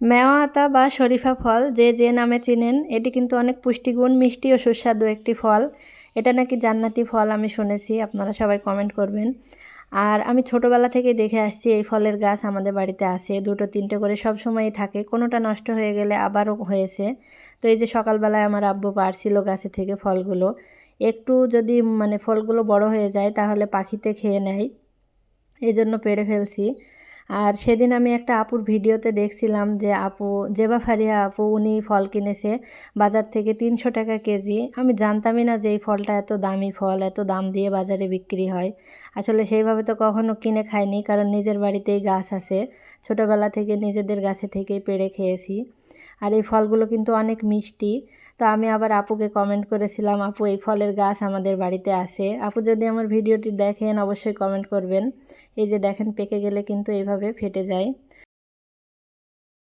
মেওয়া আতা বা শরীফা ফল, যে যে নামে চিনেন, এটি কিন্তু অনেক পুষ্টিগুণ, মিষ্টি ও সুস্বাদু একটি ফল। এটা নাকি জান্নাতি ফল আমি শুনেছি, আপনারা সবাই কমেন্ট করবেন। আর আমি ছোটোবেলা থেকে দেখে আসছি, এই ফলের গাছ আমাদের বাড়িতে আছে। দুটো তিনটে করে সব সময়ই থাকে, কোনোটা নষ্ট হয়ে গেলে আবারও হয়েছে। তো এই যে সকালবেলায় আমার আব্বু পারছিল গাছে থেকে ফলগুলো, একটু যদি মানে ফলগুলো বড় হয়ে যায় তাহলে পাখিতে খেয়ে নেয়। এই জন্য পেড়ে ফেলছি। আর সেদিন আমি একটা আপুর ভিডিওতে দেখছিলাম যে আপু, জেবা ফারিয়া আপু, উনি ফল কিনেছে বাজার থেকে তিনশো টাকা কেজি। আমি জানতামই না যে এই ফলটা এত দামি ফল, এত দাম দিয়ে বাজারে বিক্রি হয়। আসলে সেইভাবে তো কখনও কিনে খাইনি, কারণ নিজের বাড়িতেই গাছ আছে। ছোটোবেলা থেকে নিজেদের গাছে থেকেই পেড়ে খেয়েছি। আর এই ফলগুলো কিন্তু অনেক মিষ্টি। তো আমি আবার আপুকে কমেন্ট করেছিলাম, আপু, এই ফলের গাছ আমাদের বাড়িতে আসে আপু, যদি আমার ভিডিওটি দেখেন, অবশ্যই কমেন্ট করবেন। এই যে দেখেন, পেকে গেলে কিন্তু এইভাবে ফেটে যায়।